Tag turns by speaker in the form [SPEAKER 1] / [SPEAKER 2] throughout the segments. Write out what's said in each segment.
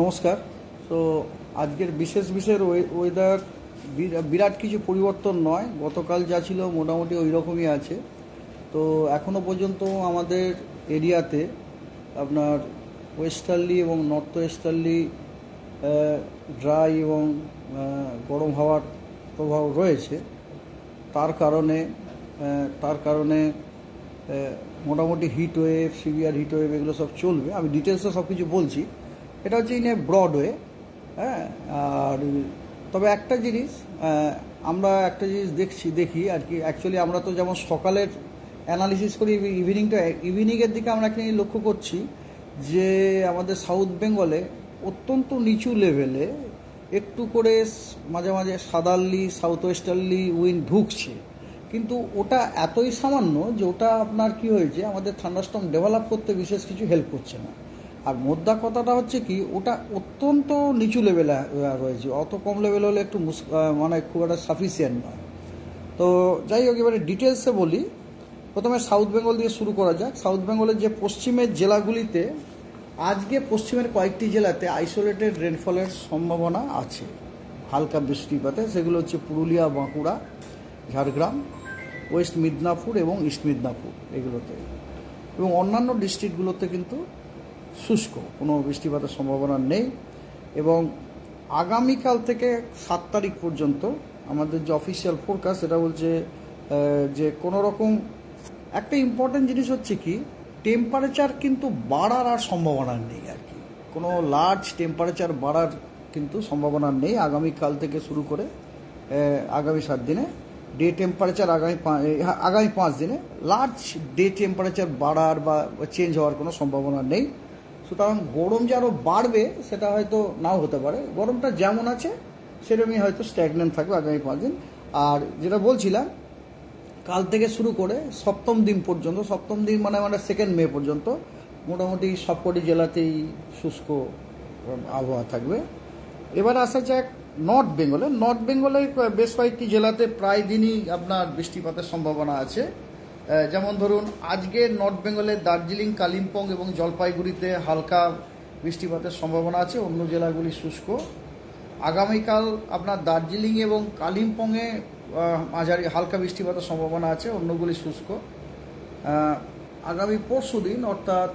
[SPEAKER 1] নমস্কার। তো আজকের বিশেষ বিশেষ ওয়েদার বিরাট কিছু পরিবর্তন নয়। গতকাল যা ছিল মোটামুটি ওই রকমই আছে। তো এখনও পর্যন্ত আমাদের এরিয়াতে আপনার ওয়েস্টার্লি এবং নর্থ ওয়েস্টার্লি ড্রাই এবং গরম হাওয়ার প্রভাব রয়েছে। তার কারণে তার কারণে মোটামুটি heat wave severe heat wave এগুলো সব চলবে। আমি ডিটেলসে সব কিছু বলছি। এটা হচ্ছে ইন এ ব্রড ওয়ে হ্যাঁ? আর তবে একটা জিনিস আমরা একটা জিনিস দেখছি, দেখি আর কি। অ্যাকচুয়ালি আমরা তো যেমন সকালের অ্যানালিসিস করি ইভিনিংটা ইভিনিংয়ের দিকে আমরা একটা লক্ষ্য করছি যে আমাদের সাউথ বেঙ্গলে অত্যন্ত নিচু লেভেলে একটু করে মাঝে মাঝে সাদারলি সাউথ ওয়েস্টার্লি উইন্ড ঢুকছে। কিন্তু ওটা এতই সামান্য যে ওটা আপনার কি হয়েছে, আমাদের থান্ডারস্টম ডেভেলপ করতে বিশেষ কিছু হেল্প করছে না। আর মোদ্দা কথাটা হচ্ছে কি, ওটা অত্যন্ত নিচু লেভেলে রয়েছে। অত কম লেভেল হলে একটু মানে খুব একটা সাফিসিয়েন্ট নয়। তো যাই হোক, এবারে ডিটেলসে বলি। প্রথমে সাউথ বেঙ্গল দিয়ে শুরু করা যাক। সাউথ বেঙ্গলের যে পশ্চিমের জেলাগুলিতে, আজকে পশ্চিমের কয়েকটি জেলাতে আইসোলেটেড রেনফলের সম্ভাবনা আছে। হালকা বৃষ্টিপাতে, সেগুলো হচ্ছে পুরুলিয়া, বাঁকুড়া, ঝাড়গ্রাম। ওয়েস্ট মিদনাপুর এবং ইস্ট মিদনাপুর এগুলোতে। এবং অন্যান্য ডিস্ট্রিক্টগুলোতে কিন্তু শুষ্ক, কোনো বৃষ্টিপাতের সম্ভাবনা নেই। এবং আগামীকাল থেকে সাত তারিখ পর্যন্ত আমাদের যে অফিসিয়াল ফোরকাস্ট সেটা বলছে যে কোনো রকম একটা ইম্পর্টেন্ট জিনিস হচ্ছে কি টেম্পারেচার কিন্তু বাড়ার আর সম্ভাবনা নেই আর কি। কোনো লার্জ টেম্পারেচার বাড়ার কিন্তু সম্ভাবনা নেই আগামীকাল থেকে শুরু করে আগামী সাত দিনে। ডে টেম্পারেচার আগামী হ্যাঁ, আগামী পাঁচ দিনে। লার্জ ডে টেম্পারেচার বাড়ার বা চেঞ্জ হওয়ার কোনো সম্ভাবনা নেই। সুতরাং গরম যে আরও বাড়বে সেটা হয়তো নাও হতে পারে। গরমটা যেমন আছে সেরকমই হয়তো স্ট্যাগনেন্ট থাকবে আগামী পাঁচ দিন। আর যেটা বলছিলাম কাল থেকে শুরু করে সপ্তম দিন পর্যন্ত সপ্তম দিন মানে মানে সেকেন্ড মে পর্যন্ত মোটামুটি সবকটি জেলাতেই শুষ্ক আবহাওয়া থাকবে। এবার আসা যাক নর্থ বেঙ্গলে নর্থ বেঙ্গলে বেশ কয়েকটি জেলাতে প্রায় দিনই আপনার বৃষ্টিপাতের সম্ভাবনা আছে। যেমন ধরুন আজকে নর্থ বেঙ্গলে দার্জিলিং কালিম্পং এবং জলপাইগুড়িতে হালকা বৃষ্টিপাতের সম্ভাবনা আছে অন্য জেলাগুলি শুষ্ক। আগামীকাল আপনার দার্জিলিং এবং কালিম্পংয়ে মাঝারি হালকা বৃষ্টিপাতের সম্ভাবনা আছে অন্যগুলি শুষ্ক। আগামী পরশু দিন অর্থাৎ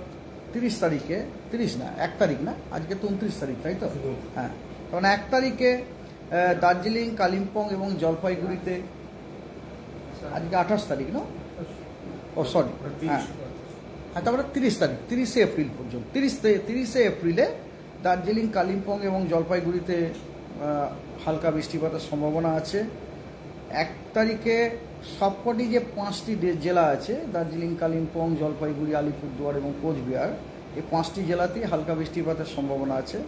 [SPEAKER 1] তিরিশ তারিখে তিরিশ না এক তারিখ না আজকে তো উনত্রিশ তারিখ তাই তো? হ্যাঁ। কারণ এক তারিখে দার্জিলিং কালিম্পং এবং জলপাইগুড়িতে আজকে আঠাশ তারিখ না? ও সরি হ্যাঁ। হ্যাঁ তারপরে তিরিশ তারিখ তিরিশে এপ্রিল পর্যন্ত তিরিশ তিরিশে এপ্রিলে দার্জিলিং কালিম্পং এবং জলপাইগুড়িতে হালকা বৃষ্টিপাতের সম্ভাবনা আছে। এক তারিখে সবকটি যে পাঁচটি জেলা আছে দার্জিলিং কালিম্পং জলপাইগুড়ি আলিপুরদুয়ার এবং কোচবিহার এই পাঁচটি জেলাতেই হালকা বৃষ্টিপাতের সম্ভাবনা আছে।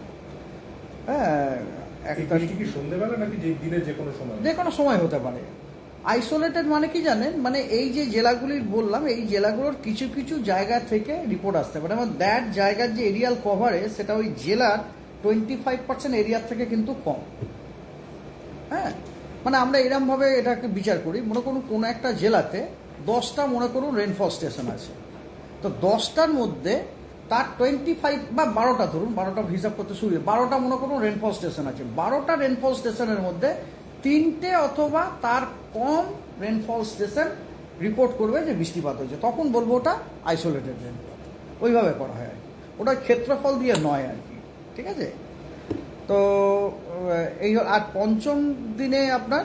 [SPEAKER 1] হ্যাঁ এক
[SPEAKER 2] এই কি সন্ধ্যেবেলা নাকি যে দিনের যে কোনো সময়?
[SPEAKER 1] যে কোনো সময় হতে পারে। আইসোলেটেড মানে কি জানেন? মানে এই যে জেলাগুলির বললাম এই জেলাগুলোর কিছু কিছু জায়গা থেকে রিপোর্ট আসতে পারে। এবং দ্যাট জায়গার যে এরিয়াল কভারে সেটা ওই জেলার টোয়েন্টি ফাইভ পার্সেন্ট এরিয়ার থেকে কিন্তু কম। হ্যাঁ? মানে আমরা এরমভাবে এটাকে বিচার করি। মনে করুন কোনো একটা জেলাতে দশটা মনে করুন রেনফল স্টেশন আছে। তো দশটার মধ্যে তার টোয়েন্টি ফাইভ বা বারোটা ধরুন, বারোটা হিসাব করতে শুরু বারোটা মনে করুন রেনফল স্টেশন আছে। বারোটা রেনফল স্টেশনের মধ্যে তিনটে অথবা তার কম রেনফল স্টেশন রিপোর্ট করবে যে বৃষ্টিপাত হয়েছে। তখন বলব ওটা আইসোলেটেড রেনফল ওইভাবে করা হয় আর কি। ওটা ক্ষেত্রফল দিয়ে নয় আর কি। ঠিক আছে? তো এই আর পঞ্চম দিনে আপনার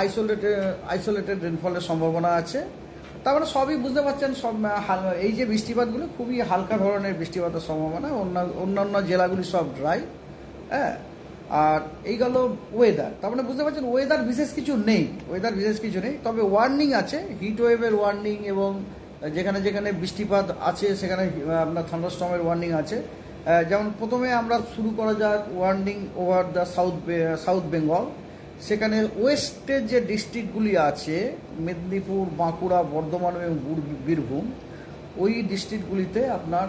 [SPEAKER 1] আইসোলেটেড আইসোলেটেড রেনফলের সম্ভাবনা আছে। তারপরে সবই বুঝতে পারছেন, সব এই যে বৃষ্টিপাতগুলো খুবই হালকা ধরনের বৃষ্টিপাতের সম্ভাবনা, অন্য, অন্যান্য জেলাগুলি সব ড্রাই হ্যাঁ? আর এই গেল ওয়েদার তার মানে বুঝতে পারছেন ওয়েদার বিশেষ কিছু নেই ওয়েদার বিশেষ কিছু নেই, তবে ওয়ার্নিং আছে হিট ওয়েভের ওয়ার্নিং এবং যেখানে যেখানে বৃষ্টিপাত আছে, সেখানে আপনার থান্ডারস্টর্মের ওয়ার্নিং আছে। যেমন প্রথমে আমরা শুরু করা যাক warning over the south south Bengal সেখানে ওয়েস্টের যে ডিস্ট্রিক্টগুলি আছে মেদিনীপুর বাঁকুড়া বর্ধমান এবং বীরভূম ওই ডিস্ট্রিক্টগুলিতে আপনার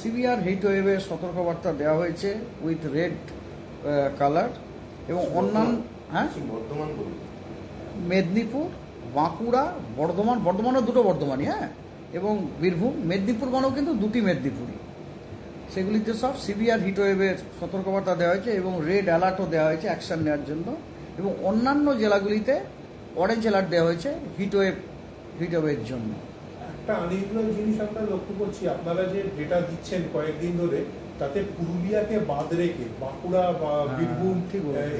[SPEAKER 1] সিভিয়ার হিট ওয়েভের সতর্কবার্তা দেওয়া হয়েছে উইথ রেড কালার এবং অন্যান্য হ্যাঁ?
[SPEAKER 2] বর্ধমান
[SPEAKER 1] মেদিনীপুর বাঁকুড়া বর্ধমান বর্ধমানও দুটো বর্ধমানই হ্যাঁ? এবং বীরভূম মেদিনীপুর মানেও কিন্তু দুটি মেদিনীপুরই। সেগুলিতে সব সিভিয়ার হিটওয়েভের সতর্কবার্তা দেওয়া হয়েছে এবং রেড অ্যালার্টও দেওয়া হয়েছে অ্যাকশন নেওয়ার জন্য। এবং অন্যান্য জেলাগুলিতে অরেঞ্জ অ্যালার্ট দেওয়া হয়েছে হিটওয়েভ হিটওয়েভের জন্য।
[SPEAKER 2] একটা আনইউজুয়াল জিনিস আমরা লক্ষ্য করছি আপনারা যে ডেটা দিচ্ছেন কয়েকদিন ধরে তাতে পুরুলিয়াকে বাদ রেখে বাঁকুড়া বা
[SPEAKER 1] হ্যাঁ,
[SPEAKER 2] বীরভূম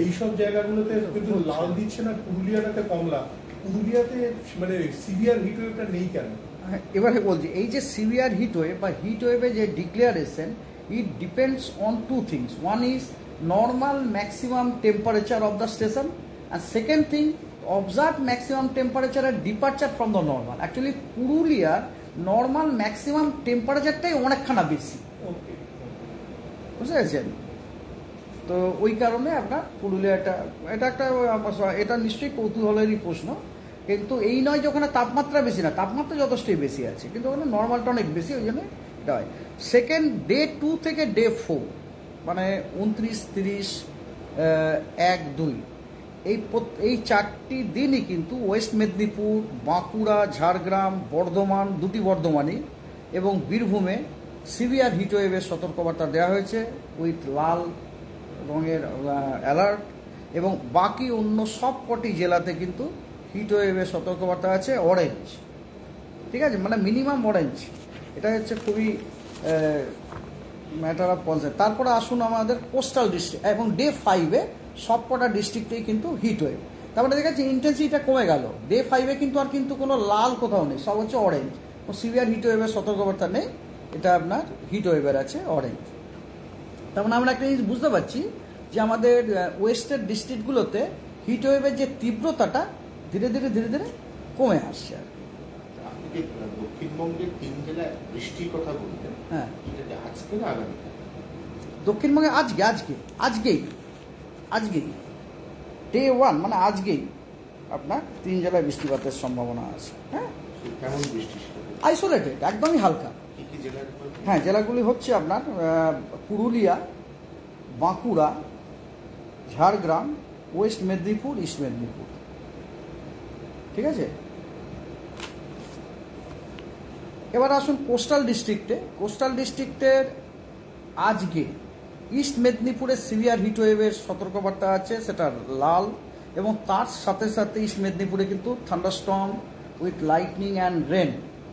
[SPEAKER 2] এইসব জায়গাগুলোতে কিন্তু লাল দিচ্ছে না পুরুলিয়াটাতে কমলা। পুরুলিয়াতে মানে সিভিয়ার হিটওয়েভটা নেই কেন?
[SPEAKER 1] হ্যাঁ, এবারে বলছি এই যে সিভিয়ার হিট ওয়েভ বা হিট ওয়েভে যে declaration it depends on two things one is normal maximum temperature of the station and second thing observe maximum temperature R departure from the normal actually পুরুলিয়ার নর্মাল ম্যাক্সিমাম টেম্পারেচারটাই অনেকখানা বেশি। বুঝতে পেরেছেন? তো ওই কারণে আপনার পুরুলিয়াটা এটা একটা এটা নিশ্চয়ই কৌতূহলেরই প্রশ্ন। কিন্তু এই নয় যে ওখানে তাপমাত্রা বেশি না তাপমাত্রা যথেষ্টই বেশি আছে। কিন্তু ওখানে নর্মালটা অনেক বেশি ওই জন্য সেকেন্ড ডে টু থেকে ডে ফোর মানে উনত্রিশ, তিরিশ এক, দুই। এই এই চারটি দিনই কিন্তু ওয়েস্ট মেদিনীপুর, বাঁকুড়া, ঝাড়গ্রাম, বর্ধমান, দুটি বর্ধমানই এবং বীরভূমে সিভিয়ার হিটওয়েভের সতর্কবার্তা দেওয়া হয়েছে উইথ লাল রঙের অ্যালার্ট এবং বাকি অন্য সব কটি জেলাতে কিন্তু হিটওয়েভের সতর্কবার্তা আছে অরেঞ্জ। ঠিক আছে? মানে মিনিমাম অরেঞ্জ। এটা হচ্ছে খুবই ম্যাটার অফ কনসেপ্ট তারপরে আসুন আমাদের কোস্টাল ডিস্ট্রিক্ট এবং ডে ফাইভে সব কটা ডিস্ট্রিক্টেই কিন্তু হিট ওয়েভ তারপরে দেখা যাচ্ছে ইন্টেন্সিটিটা কমে গেল। ডে ফাইভে কিন্তু আর কিন্তু কোনো লাল কোথাও নেই সব হচ্ছে অরেঞ্জ ও সিভিয়ার হিট ওয়েভের সতর্কবার্তা নেই এটা আপনার হিট ওয়েভের আছে অরেঞ্জ তার মানে আমরা একটা জিনিস বুঝতে পারছি যে আমাদের ওয়েস্টের ডিস্ট্রিক্টগুলোতে হিট ওয়েভের যে তীব্রতাটা ধীরে ধীরে ধীরে ধীরে কমে আসছে আর কি।
[SPEAKER 3] দক্ষিণবঙ্গের তিন জেলায় বৃষ্টির কথা
[SPEAKER 1] হ্যাঁ। দক্ষিণবঙ্গে আজকে আজকে আজকেই আজকেই। ডে ওয়ান মানে আজকেই আপনার তিন জেলায় বৃষ্টিপাতের সম্ভাবনা আছে হ্যাঁ?
[SPEAKER 3] সে কেমন বৃষ্টি
[SPEAKER 1] আইসোলেটেড একদমই হালকা। হ্যাঁ? জেলাগুলি হচ্ছে আপনার পুরুলিয়া বাঁকুড়া ঝাড়গ্রাম ওয়েস্ট মেদিনীপুর ইস্ট মেদিনীপুর। ঠিক আছে? এবার আসুন কোস্টাল ডিস্ট্রিক্টে। কোস্টাল ডিস্ট্রিক্টের আজকে ইস্ট মেদিনীপুরের সিভিয়ার হিটওয়েভের সতর্কবার্তা আছে, সেটা লাল। এবং তার সাথে সাথে ইস্ট মেদিনীপুরে কিন্তু thunderstorm with lightning and rain,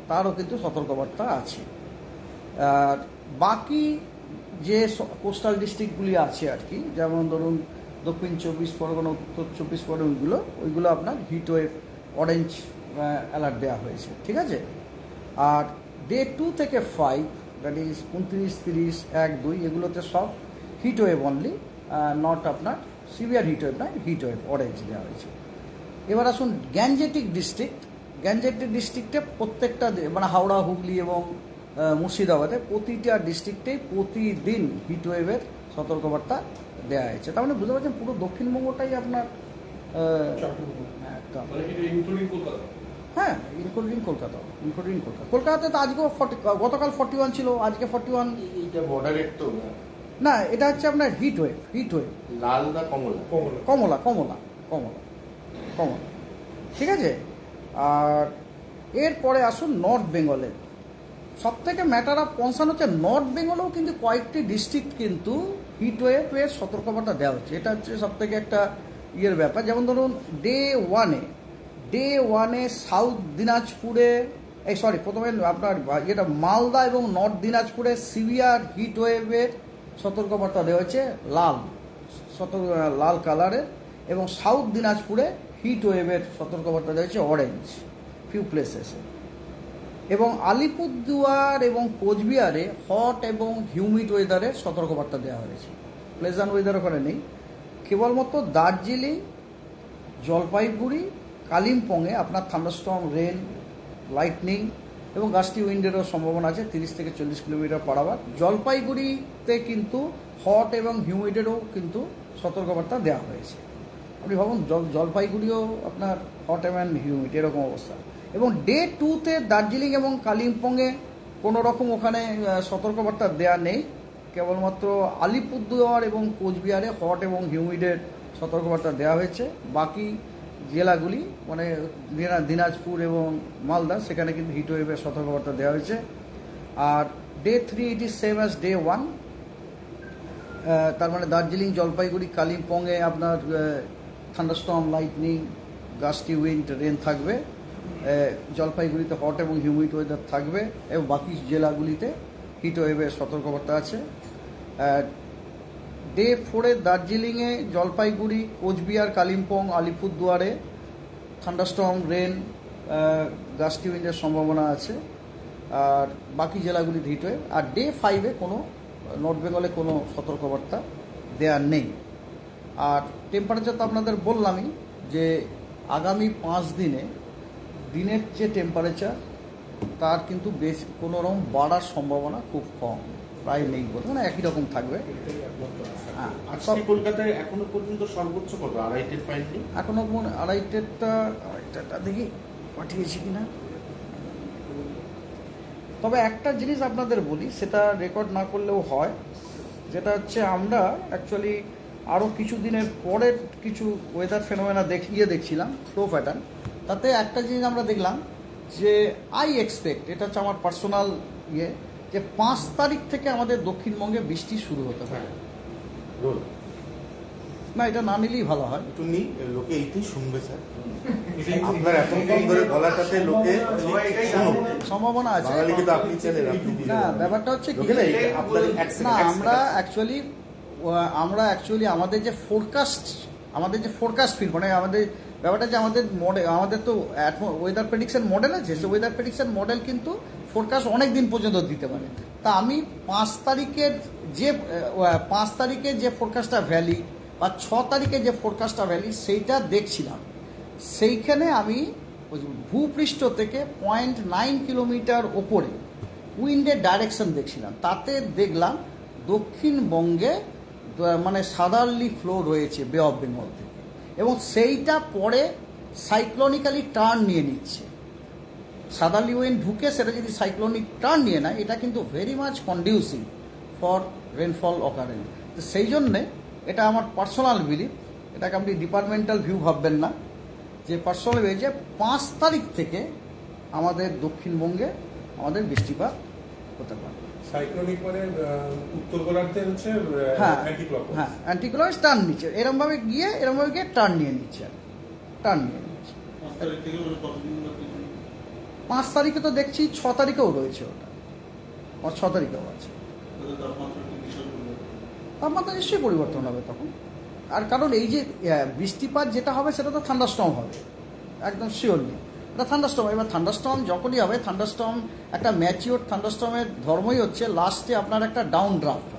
[SPEAKER 1] তারও কিন্তু সতর্কবার্তা আছে। আর বাকি যে কোস্টাল ডিস্ট্রিক্টগুলি আছে আর কি, যেমন ধরুন দক্ষিণ চব্বিশ পরগনা, উত্তর চব্বিশ পরগনাগুলো ওইগুলো আপনার হিট ওয়েভ অরেঞ্জ অ্যালার্ট দেওয়া হয়েছে, ঠিক আছে? আর ডে টু থেকে ফাইভ দ্যাট ইজ উনত্রিশ তিরিশ এক দুই এগুলোতে সব হিট ওয়েভ অনলি নট আপনার সিভিয়ার হিট ওয়েভ নয় হিট ওয়েভ অরেঞ্জ দেওয়া হয়েছে। এবার আসুন গ্যাঞ্জেটিক ডিস্ট্রিক্ট গ্যাঞ্জেটিক ডিস্ট্রিক্টে প্রত্যেকটা মানে হাওড়া হুগলি এবং মুর্শিদাবাদে প্রতিটা ডিস্ট্রিক্টেই প্রতিদিন হিট ওয়েভের সতর্কবার্তা দেওয়া হয়েছে। তার মানে বুঝতে পারছেন পুরো দক্ষিণবঙ্গটাই আপনার হ্যাঁ ইনক্লুডিং কলকাতা ইনক্লুডিং কলকাতা। কলকাতাতে তো আজকেও ফর্টি গতকাল ফর্টি ওয়ান ছিল আজকে ফর্টি ওয়ান
[SPEAKER 3] এইটা তো
[SPEAKER 1] না? এটা হচ্ছে আপনার হিট ওয়েভ হিট ওয়েভ
[SPEAKER 3] লাল না কমলা?
[SPEAKER 2] কমলা।
[SPEAKER 1] কমলা কমলা কমলা কমলা। ঠিক আছে? আর এরপরে আসুন নর্থ বেঙ্গলে সব থেকে ম্যাটার অফ কনসার্ন হচ্ছে নর্থ বেঙ্গলেও কিন্তু কয়েকটি ডিস্ট্রিক্ট কিন্তু হিট ওয়েভের সতর্কবার্তা দেওয়া হচ্ছে। এটা হচ্ছে সব থেকে একটা ইয়ের ব্যাপার। যেমন ধরুন ডে ওয়ানে ডে ওয়ানে সাউথ দিনাজপুরে এই সরি প্রথমে আপনার যেটা মালদা এবং নর্থ দিনাজপুরে সিভিয়ার হিট ওয়েভের সতর্কবার্তা দেওয়া হয়েছে, লাল, সতর্ক, লাল কালারের এবং সাউথ দিনাজপুরে হিট ওয়েভের সতর্কবার্তা দেওয়া হয়েছে অরেঞ্জ ফিউ প্লেসেসে এবং আলিপুরদুয়ার এবং কোচবিহারে হট এবং হিউমিড ওয়েদারের সতর্কবার্তা দেওয়া হয়েছে। প্লেজান্ট ওয়েদার ওখানে নেই। কেবলমাত্র দার্জিলিং, জলপাইগুড়ি কালিম্পংয়ে আপনার থান্ডারস্টর্ম রেন লাইটনিং এবং গাছটি উইন্ডেরও সম্ভাবনা আছে, তিরিশ থেকে চল্লিশ কিলোমিটার পার আওয়ার জলপাইগুড়িতে কিন্তু হট এবং হিউমিডেরও কিন্তু সতর্কবার্তা দেওয়া হয়েছে। আপনি ভাবুন, জল জলপাইগুড়িও আপনার হট অ্যান্ড হিউমিড এরকম অবস্থা। এবং ডে টুতে দার্জিলিং এবং কালিম্পংয়ে কোনো রকম ওখানে সতর্কবার্তা দেওয়া নেই। কেবলমাত্র আলিপুরদুয়ার এবং কোচবিহারে হট এবং হিউমিডের সতর্কবার্তা দেওয়া হয়েছে। বাকি জেলাগুলি মানে দিনা- দিনাজপুর এবং মালদা, সেখানে কিন্তু হিট ওয়েভের সতর্কবার্তা দেওয়া হয়েছে। আর day three it is same as day one তার মানে দার্জিলিং, জলপাইগুড়ি, কালিম্পংয়ে আপনার thunderstorm lightning gusty wind rain থাকবে। জলপাইগুড়িতে হট এবং হিউমিড ওয়েদার থাকবে। এবং বাকি জেলাগুলিতে হিট ওয়েভের সতর্কবার্তা আছে। ডে ফোরে দার্জিলিংয়ে জলপাইগুড়ি, কোচবিহার, কালিম্পং, আলিপুরদুয়ারে থান্ডারস্টর্ম, রেন গাস্টি উইন্ডের সম্ভাবনা আছে। আর বাকি জেলাগুলিতে হিট ওয়েভ আর ডে ফাইভে কোনো, নর্থ বেঙ্গলে কোনো সতর্কবার্তা দেওয়ার নেই। আর টেম্পারেচার তো আপনাদের বললামই যে আগামী পাঁচ দিনে দিনের যে টেম্পারেচার তার কিন্তু বেশ কোনো রকম বাড়ার সম্ভাবনা খুব কম, প্রায় নেই বলতে মানে একই রকম থাকবে। হ্যাঁ
[SPEAKER 3] আজকে কলকাতায় এখনও পর্যন্ত সর্বোচ্চ কত? আড়াইটের পাইনি
[SPEAKER 1] এখনও কোন আড়াইটেরটা আড়াইটেরটা দেখি পাঠিয়েছি কিনা। তবে একটা জিনিস আপনাদের বলি সেটা রেকর্ড না করলেও হয়। যেটা হচ্ছে আমরা অ্যাকচুয়ালি আরও কিছু দিনের পরের কিছু ওয়েদার ফেনোমেনা দেখিয়ে দেখছিলাম ফ্লো প্যাটার্ন তাতে একটা জিনিস আমরা দেখলাম যে আই এক্সপেক্ট এটা হচ্ছে আমার পার্সোনাল ইয়ে যে পাঁচ তারিখ থেকে আমাদের দক্ষিণবঙ্গে বৃষ্টি শুরু হতে পারে।
[SPEAKER 3] হ্যাঁ। রোল
[SPEAKER 1] না এটা না নিলেই ভালো হয়।
[SPEAKER 3] একটু নি লোকে এইটাই শুনবে স্যার। আপনার এতক্ষণ ধরে বলাটাতে লোকে শুনুক।
[SPEAKER 1] সম্ভাবনা আছে।
[SPEAKER 3] বাঙালিকে তো আপনি চেনেন
[SPEAKER 1] না ব্যাপারটা হচ্ছে কি?
[SPEAKER 3] না
[SPEAKER 1] আমরা অ্যাকচুয়ালি আমরা অ্যাকচুয়ালি আমাদের যে ফোরকাস্ট আমাদের যে ফোরকাস্ট ফিল মানে আমাদের ব্যাপারটা যে আমাদের মডেল আমাদের তো ওয়েদার প্রেডিকশন মডেল আছে সে ওয়েদার প্রেডিকশন মডেল কিন্তু ফোরকাস্ট অনেক দিন পর্যন্ত দিতে পারে। তা আমি পাঁচ তারিখের যে পাঁচ তারিখে যে ফোরকাস্টটা ভ্যালি বা ছ তারিখে যে ফোরকাস্টটা ভ্যালি সেইটা দেখছিলাম। সেইখানে আমি ভূপৃষ্ঠ থেকে পয়েন্ট নাইন কিলোমিটার ওপরে উইন্ডের ডাইরেকশন দেখছিলাম। তাতে দেখলাম দক্ষিণবঙ্গে মানে সাদারলি ফ্লো রয়েছে বে অফ বেঙ্গল থেকে। এবং সেইটা পরে সাইক্লোনিক্যালি টার্ন নিয়ে নিচ্ছে। সাদারলি উইন্ড ঢুকে সেটা যদি সাইক্লোনিক টার্ন নিয়ে নেয়, এটা কিন্তু very much conducing for rainfall occurrence তো সেই জন্যে এটা আমার পার্সোনাল বিলিভ এটাকে আপনি ডিপার্টমেন্টাল ভিউ ভাববেন না। যে পার্সোনাল ভিউ যে পাঁচ তারিখ থেকে আমাদের দক্ষিণবঙ্গে আমাদের বৃষ্টিপাত হতে পারে।
[SPEAKER 2] সাইক্লোনিক মানে উত্তর গোলার্ধে হচ্ছে
[SPEAKER 1] হ্যাঁ
[SPEAKER 2] অ্যান্টি
[SPEAKER 1] হ্যাঁ টার্ন নিচ্ছে। এরমভাবে গিয়ে এরমভাবে গিয়ে টার্ন নিয়ে নিচ্ছে টার্ন নিয়ে নিচ্ছে। পাঁচ তারিখে তো দেখছি ছ তারিখেও রয়েছে ওটা। আর ছ তারিখেও আছে। তাপমাত্রা নিশ্চয়ই পরিবর্তন হবে তখন। আর কারণ এই যে বৃষ্টিপাত যেটা হবে, সেটা তো থান্ডারস্টর্ম হবে। একদম শিওরলি এটা থান্ডারস্টর্ম এবার থান্ডারস্টর্ম যখনই হবে থান্ডারস্টর্ম একটা ম্যাচিওর থান্ডারস্টর্মের ধর্মই হচ্ছে লাস্টে আপনার একটা ডাউন ড্রাফট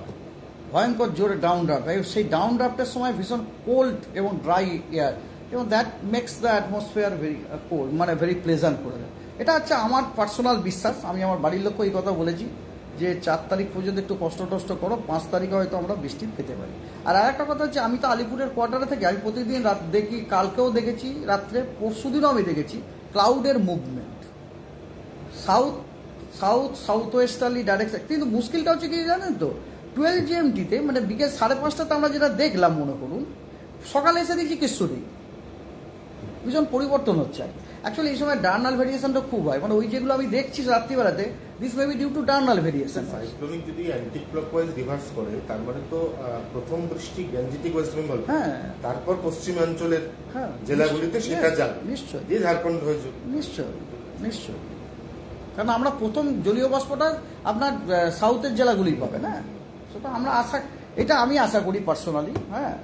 [SPEAKER 1] ভয়ঙ্কর জোরে ডাউন ড্রাফট সেই ডাউন ড্রাফটের সময় ভীষণ কোল্ড এবং ড্রাই এয়ার এবং that makes the atmosphere very cold মানে ভেরি প্লেজেন্ট করে দেয়। এটা হচ্ছে আমার পার্সোনাল বিশ্বাস। আমি আমার বাড়ির লোককে এই কথা বলেছি। যে চার তারিখ পর্যন্ত একটু কষ্ট টষ্ট করো, পাঁচ তারিখে হয়তো আমরা বৃষ্টি পেতে পারি। আর আরেকটা কথা হচ্ছে, আমি তো আলিপুরের কোয়ার্টারে থেকে, আমি প্রতিদিন রাত দেখি, কালকেও দেখেছি, রাত্রে পরশু দিনও আমি দেখেছি ক্লাউডের movement south south south westerly direction কিন্তু মুশকিলটা হচ্ছে কি জানেন তো টুয়েলভ জিএমটিতে মানে বিকেল সাড়ে পাঁচটাতে আমরা যেটা দেখলাম, মনে করুন, সকালে এসে দেখছি কিচ্ছু নেই। ভীষণ পরিবর্তন হচ্ছে আর অ্যাকচুয়ালি এই সময় ডার্নাল ভেরিয়েশনটা খুব হয়। মানে ওই যেগুলো আমি দেখছি রাত্রিবেলাতে this may be due to diurnal variation.
[SPEAKER 3] Cyclonic যদি অ্যান্টি ক্লকওয়াইজ রিভার্স করে তার মানে তো প্রথম বৃষ্টি গ্যাঞ্জেটিক ওয়েস্ট বেঙ্গল
[SPEAKER 1] হ্যাঁ।
[SPEAKER 3] তারপর পশ্চিমাঞ্চলের
[SPEAKER 1] হ্যাঁ
[SPEAKER 3] জেলাগুলিতে সেটা যাবে।
[SPEAKER 1] নিশ্চয়ই
[SPEAKER 3] যে ঝাড়খণ্ড হয়েছে
[SPEAKER 1] নিশ্চয় নিশ্চয়। কারণ আমরা প্রথম জলীয় বাষ্পটা আপনার সাউথের জেলাগুলি পাবে না সেটা আমরা আশা এটা আমি আশা করি পার্সোনালি হ্যাঁ।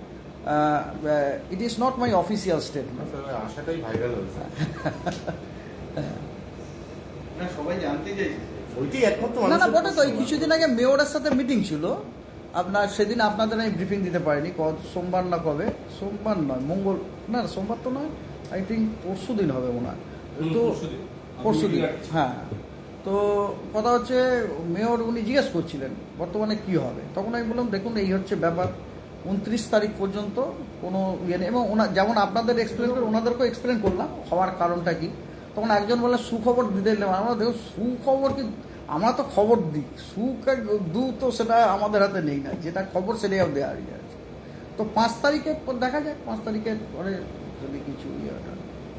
[SPEAKER 1] It is not my official statement
[SPEAKER 3] আশাটাই viral হয়েছে
[SPEAKER 4] না সবাই জানতে চাইছে।
[SPEAKER 1] না না বটে তো এই কিছুদিন আগে মেয়রের সাথে মিটিং ছিল। আপনার সেদিন আপনাদের আমি ব্রিফিং দিতে পারিনি কত সোমবার না কবে? সোমবার নয় মঙ্গল না সোমবার তো নয় আই থিঙ্ক পরশু দিন হবে হয়। তো
[SPEAKER 2] পরশুদিন।
[SPEAKER 1] পরশু দিন হ্যাঁ। তো কথা হচ্ছে মেয়র উনি জিজ্ঞেস করছিলেন বর্তমানে কি হবে? তখন আমি বললাম দেখুন এই হচ্ছে ব্যাপার। উনত্রিশ তারিখ পর্যন্ত কোনো ইয়ে নেই। এবং যেমন আপনাদের এক্সপ্লেন করে, ওনাদেরকেও এক্সপ্লেন করলাম হওয়ার কারণটা কি। তখন একজন বলে সুখবর দিতে এলাম আমরা দেখো, সুখবর কি আমরা তো খবর দিই। সুখ দু তো সেটা আমাদের হাতে নেই না। যেটা খবর সেটাই দেওয়া আছে তো পাঁচ তারিখের পর দেখা যাক, পাঁচ তারিখের পরে যদি কিছু ইয়ে।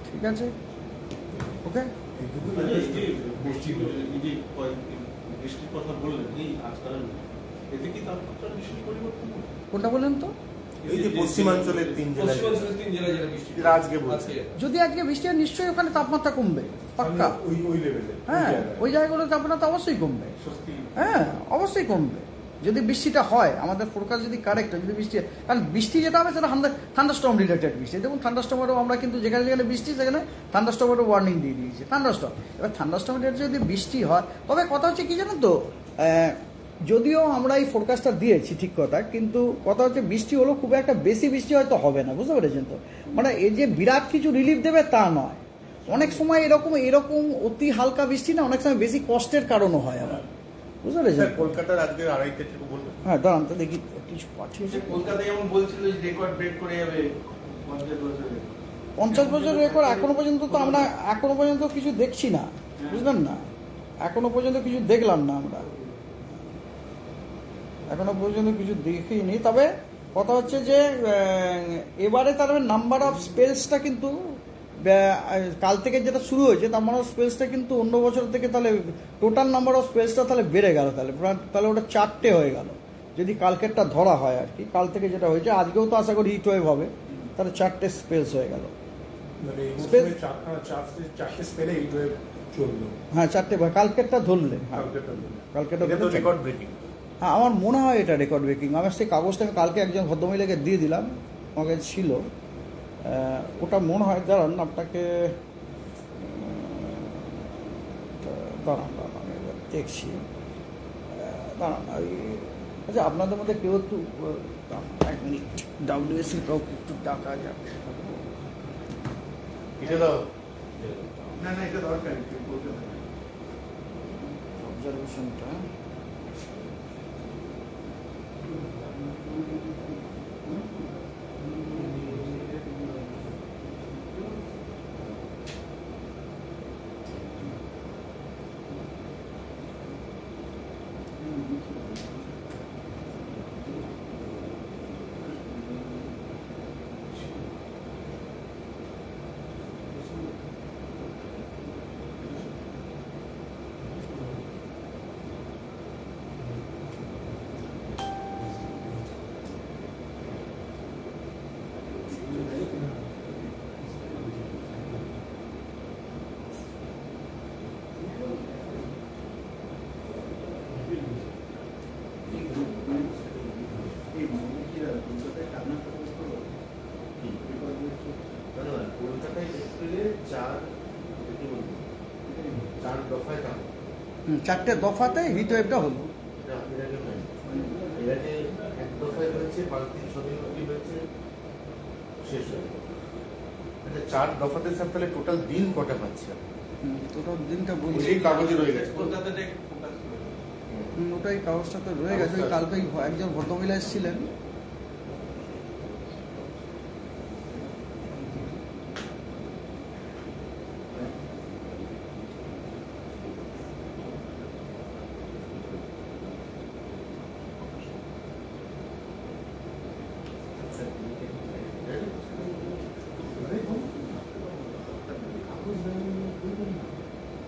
[SPEAKER 1] ঠিক আছে? ওকে?
[SPEAKER 4] কথা বললেন এতে কি বিশেষ পরিবর্তন?
[SPEAKER 1] কোনটা বললেন তো? যদি আজকে বৃষ্টি হয় নিশ্চয়ই ওখানে তাপমাত্রা কমবে পাক্কা।
[SPEAKER 2] ওই ওই লেভেলে
[SPEAKER 1] হ্যাঁ ওই জায়গাগুলোতে তাপমাত্রা অবশ্যই কমবে। হ্যাঁ অবশ্যই কমবে। যদি বৃষ্টিটা হয় আমাদের ফোরকাস্ট যদি কারেক্ট হয় যদি বৃষ্টি হয় কারণ বৃষ্টি যেটা হবে সেটা থান্ডারস্টর্ম রিলেটেড বৃষ্টি। দেখুন থান্ডারস্টর্মেরও আমরা কিন্তু যেখানে যেখানে বৃষ্টি সেখানে থান্ডারস্টর্মেরও ওয়ার্নিং দিয়ে দিয়েছি। থান্ডারস্টর্ম এবার থান্ডারস্টর্ম যদি বৃষ্টি হয় তবে কথা হচ্ছে কি জানেন তো? যদিও আমরা এই ফোরকাস্টটা দিয়েছি ঠিক কথা কিন্তু কথা হচ্ছে বৃষ্টি হলো খুব একটা বেশি বৃষ্টি হয়তো হবে না বুঝতে পেরেছেন তো? মানে এই যে বিরাট কিছু রিলিফ দেবে তা নয়। অনেক সময় এরকম এরকম অতি হালকা বৃষ্টি না অনেক সময় বেশি কষ্টের কারণও হয় আবার। বুঝতে পেরেছেন
[SPEAKER 3] কলকাতার আজকের আড়াইটে থেকে বলবেন
[SPEAKER 1] হ্যাঁ দাঁড়ান তো দেখি কিছু পাঠিয়েছে
[SPEAKER 4] যে কলকাতায় যেমন বলছিল যে রেকর্ড ব্রেক করে যাবে পঞ্চাশ বছরে।
[SPEAKER 1] পঞ্চাশ বছর রেকর্ড এখনও পর্যন্ত তো আমরা এখনও পর্যন্ত কিছু দেখছি না বুঝলেন না? এখনও পর্যন্ত কিছু দেখলাম না আমরা। এখনও পর্যন্ত কিছু দেখিনি। তবে কথা হচ্ছে যে এবারে তার নাম্বার অফ স্পেলসটা কিন্তু কাল থেকে যেটা শুরু হয়েছে নাম্বার অফ স্পেলসটা কিন্তু অন্য বছর থেকে তাহলে টোটাল নাম্বার অফ স্পেলসটা তাহলে বেড়ে গেল তাহলে। তাহলে ওটা চারটে হয়ে গেল। যদি কালকেরটা ধরা হয় আর কি কাল থেকে যেটা হয়েছে আজকেও তো আশা করি হিট ওয়েভ হবে তাহলে চারটে স্পেলস হয়ে গেল।
[SPEAKER 2] মানে চলল।
[SPEAKER 1] হ্যাঁ চারটে কালকেরটা ধরলে হ্যাঁ।
[SPEAKER 2] কালকেরটা
[SPEAKER 3] রেকর্ড ব্রেকিং
[SPEAKER 1] হ্যাঁ আমার মনে হয় এটা রেকর্ড ব্রেকিং আমার সেই কাগজটা আমি কালকে একজন ভদ্রমহিলাকে দিয়ে দিলাম। আমার কাছে ছিল ওটা মনে হয় দাঁড়ান আপনাকে দাঁড়ান দাঁড়ান আমি এবার দেখছি। দাঁড়ান ওই আচ্ছা আপনাদের মধ্যে কেউ একটু এক মিনিট। ডাব্লিউএসি কাউকে একটু ডাকা যাক।
[SPEAKER 3] এটা দাও।
[SPEAKER 4] না না এটা দরকার
[SPEAKER 1] অবজারভেশনটা
[SPEAKER 4] এই মৌলিকীরা কলকাতায় টানা প্রকাশ করো রেকর্ড ব্রেক
[SPEAKER 3] কলকাতায় এপ্রিলে চার কি বলব চার দফায় কাম
[SPEAKER 1] হুম, চারটে দফাতে হিট ওয়েভটা হলো
[SPEAKER 3] এটা এর আগে নয় এর আগে এক দফায় হয়েছে পাঁচ দিন ছ দিন অবধি হয়েছে শেষ হয়ে গেল। আচ্ছা চার দফাতে স্যার তাহলে টোটাল দিন কটা পাচ্ছি?
[SPEAKER 1] টোটাল দিনটা বলছি।
[SPEAKER 3] কাগজে রয়ে গেছে।
[SPEAKER 1] ওটাই কাগজটা তো রয়ে গেছে? ওই কালকে একজন ভদ্রমহিলা এসেছিলেন।